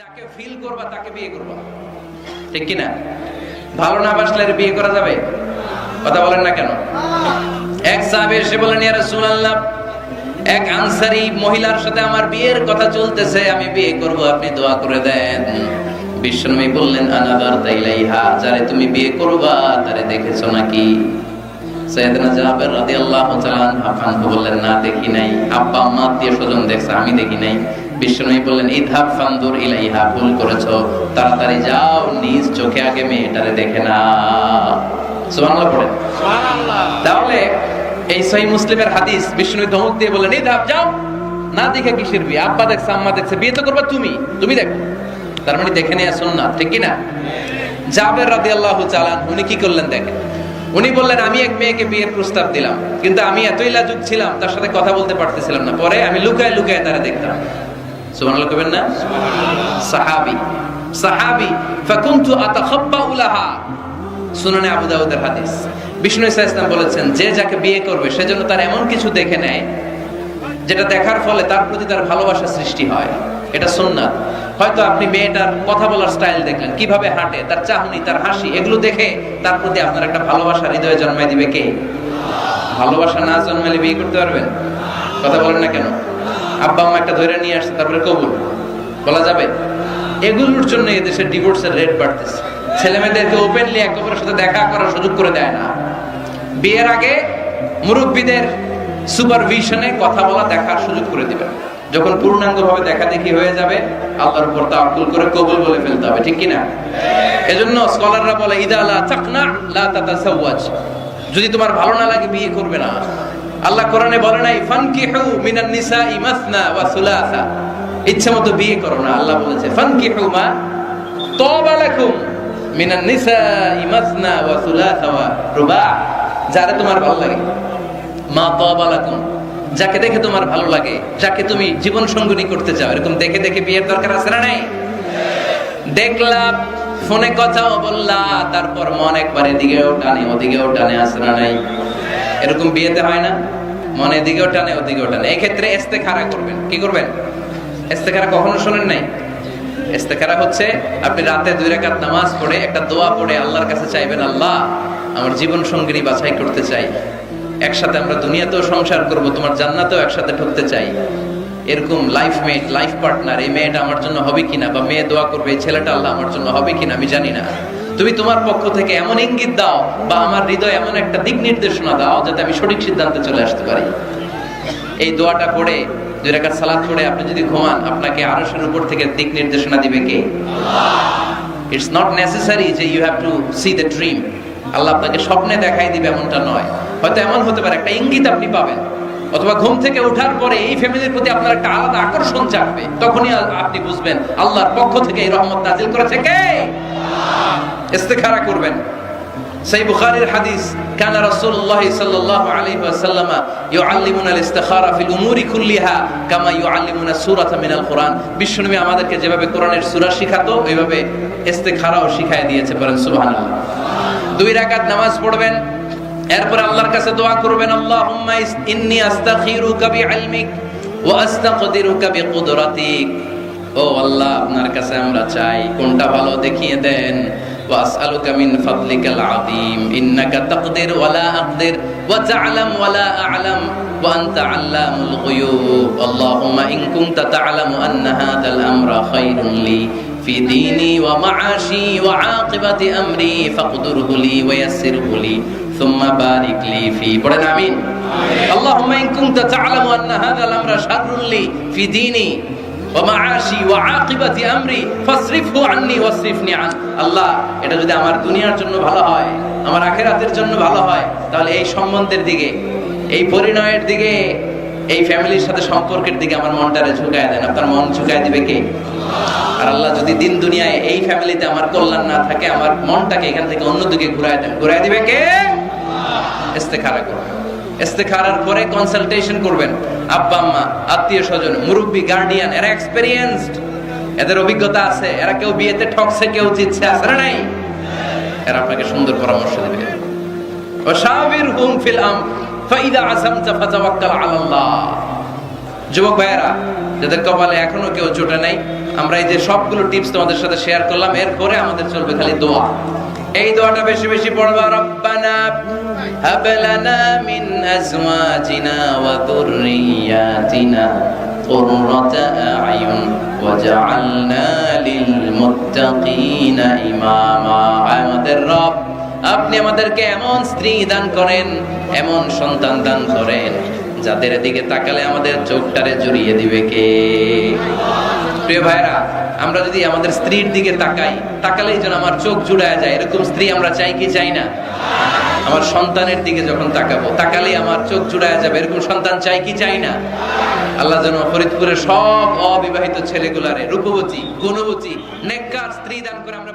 যাকে ফিল করবা, তাকে বিয়ে করবা। ঠিক কি না ভালো না বাসলে বিয়ে করা যাবে? কথা বলেন না কেন? এক সাহাবে এসে বলেন ইয়া রাসূলুল্লাহ, এক আনসারী মহিলার সাথে আমার বিয়ের কথা চলতেছে, আমি বিয়ে করব, আপনি দোয়া করে দেন। বিশ্বনবী বললেন, আনাদার তাইলাইহা, যারে তুমি বিয়ে করবা, তারে দেখেছ নাকি? সৈয়দনা জাবের রাদিয়াল্লাহু তাআলা আনহু বললেন, না, দেখি নাই। আব্বা, আম্মা আত্মীয় স্বজন দেখছে, আমি দেখি নাই। বিশ্বনবী বললেন ইদহাব ফানদুর ইলাইহা ভুল করেছ। তাড়াতাড়ি যাও নিজ চোখে আগে মেয়েটারে দেখে না সুবহানাল্লাহ পড়েন। তাহলে এই সহি মুসলিমের হাদিস বিষ্ণু ধমক দিয়ে বললেন এই ধাপ যাও না দেখে কিসের বিয়ে? আব্বা দেখছে আম্মা দেখছে বিয়ে তো করবা তুমি তুমি দেখো। তার মানে দেখে নিয়ে আসুন না ঠিক কি না জাবের রাদি আল্লাহ চালান উনি কি করলেন দেখেন উনি বললেন আমি এক মেয়েকে বিয়ের প্রস্তাব দিলাম কিন্তু আমি এতই লাজুক ছিলাম তার সাথে কথা বলতে পারতেছিলাম না। পরে আমি লুকায় লুকায় তারা দেখতাম। সুবহানাল্লাহ কবেন না? ফাকুনতু আতাখাব্বাউ লাহা। সুনানে আবু দাউদের হাদিস। বিষ্ণু বলেছেন, যে যাকে বিয়ে করবে সেজন্য তার এমন কিছু দেখে নেয়, যেটা দেখার ফলে তার প্রতি তার ভালোবাসা সৃষ্টি হয়। এটা সুন্নাত। হয়তো আপনি মেয়েটার কথা বলার স্টাইল দেখলেন, কীভাবে হাঁটে, তার চাহনি, তার হাসি, এগুলো দেখে তার প্রতি আপনার একটা ভালোবাসা হৃদয়ে জন্মায় দিবে কে? ভালোবাসা না জন্মালে বিয়ে করতে পারবেন? কথা বলেন না কেন? আব্বা আম্মা একটা ধরে নিয়ে আসছে, তারপরে কবুল। বলা যাবে? এগুলোর জন্য এদেশের ডিভোর্সের রেট বাড়তেছে। ছেলে মেয়েদেরকে ওপেনলি একে অপরের সাথে দেখা করার সুযোগ করে দেয় না। বিয়ের আগে মুরব্বীদের সুপারভিশনে কথা বলা, দেখার সুযোগ করে দিবেন যখন পূর্ণাঙ্গভাবে দেখা দেখি হয়ে যাবে, আল্লাহর উপর তাওয়াক্কুল করে কবুল বলে ফেলতে হবে, ঠিক কি না এজন্য স্কলাররা বলে, ইদা লা তাকনা, লা তাতাসাওয়াজ। যদি তোমার ভালো না লাগে, বিয়ে করবে না। আল্লাহ কোরআনে বলে নাই, ফানকিহু মিনান নিসাই মাসনা ওয়া সুলাসা। ইচ্ছা মতো বিয়ে করো না, আল্লাহ বলেছে, ফানকিহু মা তওবা লাকুম মিনান নিসাই মাসনা ওয়া সুলাসা ওয়া রুবা। যারা তোমার ভালো লাগে। মা তওবা লাকুম, যাকে দেখে তোমার ভালো লাগে, যাকে তুমি জীবন সঙ্গনী করতে চাও। এরকম দেখে দেখে বিয়ের দরকার আছে না নাই? দেখলাম, ফোনে কথাও বললা, তারপর মন একবার এদিকেও টানে, ওদিকেও টানে আসে না নাই? এরকম বিয়েতে হয় না। মনে এদিকেও টানে, ওদিকেও টানে। এই ক্ষেত্রে এস্তেখারা করবেন। কি করবেন? এস্তেখারা কখনো শোনেন নাই? ইস্তেখারা হচ্ছে, আপনি রাতে দুই রাকাত নামাজ পড়ে একটা দোয়া পড়ে, আল্লাহর কাছে চাইবেন, আল্লাহ, আমার জীবন সঙ্গিনী বাছাই করতে চাই। একসাথে আমরা দুনিয়াতেও সংসার করব, তোমার জান্নাতেও একসাথে ঢুকতে চাই। এরকম লাইফ মেট লাইফ পার্টনার এই মেয়েটা আমার জন্য হবে কিনা, বা মেয়ে দোয়া করবে, এই ছেলেটা আল্লাহ আমার জন্য হবে কিনা, আমি জানি না। তুমি তোমার পক্ষ থেকে এমন ইঙ্গিত দাও বা আমার হৃদয় এমন একটা দিক নির্দেশনা দাও যাতে আমি সঠিক সিদ্ধান্তে চলে আসতে পারি। এই দোয়াটা পড়ে, দুই রাকাত সালাত পড়ে, আপনি যদি ঘুমান, আপনাকে আরশের উপর থেকে দিক নির্দেশনা দিবে কে? ইটস নট নেসেসারি যে you have to see the dream আল্লাহ আপনাকে স্বপ্নে দেখাই দিবে এমনটা নয়। হয়তো এমন হতে পারে, একটা ইঙ্গিত আপনি পাবেন। অথবা ঘুম থেকে ওঠার পরে এই ফ্যামিলির প্রতি আপনার একটা আলাদা আকর্ষণ জাগবে। তখনই আপনি বুঝবেন, আল্লাহর পক্ষ থেকে এই রহমত নাজিল করেছে কে? ইস্তেখারা করবেন। সেই বুখারীর হাদিস, কানা রাসূলুল্লাহ সাল্লাল্লাহু আলাইহি ওয়াসাল্লাম ইউআল্লিমুনা আল-ইস্তিখারা ফিল উমুরি কুল্লিহা কামা ইউআল্লিমুনা সূরাতা মিনাল কোরআন। বিশ্বনবী আমাদেরকে যেভাবে কোরআনের সূরা শিখাতো, ওইভাবে ইস্তেখারাও শিখায় দিয়েছে বলেন, সুবহানাল্লাহ। দুই রাকাত নামাজ পড়বেন, এরপর আল্লাহর কাছে দোয়া করবেন, আল্লাহুম্মা ইস- ইন্নী আস্তাখিরুকা বিইলমিক ওয়া আস্তাকদিরুকা বিকুদরাতিক। ও আল্লাহ আপনার কাছে আমরা চাই কোনটা ভালো দেখিয়ে দেন واسالك من فضلك العظيم انك تقدر ولا اقدر وتعلم ولا اعلم وانت علام الغيوب اللهم ان كنت تعلم ان هذا الامر خير لي في ديني ومعاشي وعاقبة أمري فاقدره لي ويسره لي ثم بارك لي فيه পড়েন আমিন اللهم إن كنت تعلم أن هذا الأمر شر لي في ديني ومعاشي وعاقبة أمري فاصرفه عني واصرفني عنه আল্লাহ এটা যদি আমার দুনিয়ার জন্য ভালো হয় আমার আখেরাতের জন্য ভালো হয় তাহলে এই সম্বন্ধের দিকে এই পরিণয়ের দিকে এই ফ্যামিলির সাথে সম্পর্কের দিকে আমার মনটারে ঝুঁকায় দেন আপনার মন ঝুঁকায় দিবে কে আর আল্লাহ যদি দিন দুনিয়ায় এই ফ্যামিলিতে আমার কল্যাণ না থাকে আমার মনটাকে এখান থেকে অন্যদিকে ঘুরায় দেন ঘুরায় দিবে কে ইস্তেখারা করবেন ইস্তেখারার পরে কনসালটেশন করবেন আব্বা, আম্মা, আত্মীয় স্বজন, মুরব্বী গার্ডিয়ান এরা এক্সপেরিয়েন্সড এদের অভিজ্ঞতা আছে, এরা কেউ বিয়েতে ঠকছে, কেউ জিতছে, আছে না নাই? এরা আপনাকে সুন্দর পরামর্শ দেবে। ওয়াশাবিরহুম ফিল আম ফাইদা আযামতা ফাতাওয়াক্কাল আলাল্লাহ। যুবক ভাইয়েরা, যাদের কপালে এখনও কেউ জোটে নাই, আমরা এই যে সবগুলো টিপস তোমাদের সাথে শেয়ার করলাম, এরপরে আমাদের চলবে খালি দোয়া। এই দোয়াটা বেশি বেশি পড়বা, রব্বানা হাবলানা মিন আজওয়াজিনা ওয়া যুররিয়াতিনা কুররাতা আ'য়ুন ওয়া জাআলনা লিল মুত্তাকিনা ইমামা। আমাদের রব, আপনি আমাদেরকে এমন স্ত্রী দান করেন, এমন সন্তান দান করেন, যাদের দিকে তাকালে আমাদের চোখটারে জড়িয়ে দিবে কে? আল্লাহ প্রিয় ভাইরা আমরা যদি আমাদের স্ত্রীর দিকে তাকাই, তাকালেই যেন আমার চোখ জুড়ায় যায়, এরকম স্ত্রী আমরা চাই কি চাই না? আমার সন্তানের দিকে যখন তাকাবো, তাকালেই আমার চোখ জুড়ায় যাবে, এরকম সন্তান চাই কি চাই না? আল্লাহ যেন ফরিদপুরের সব অবিবাহিত ছেলেগুলারে, রূপবতী, গুণবতী, নেককার স্ত্রী দান করে আমরা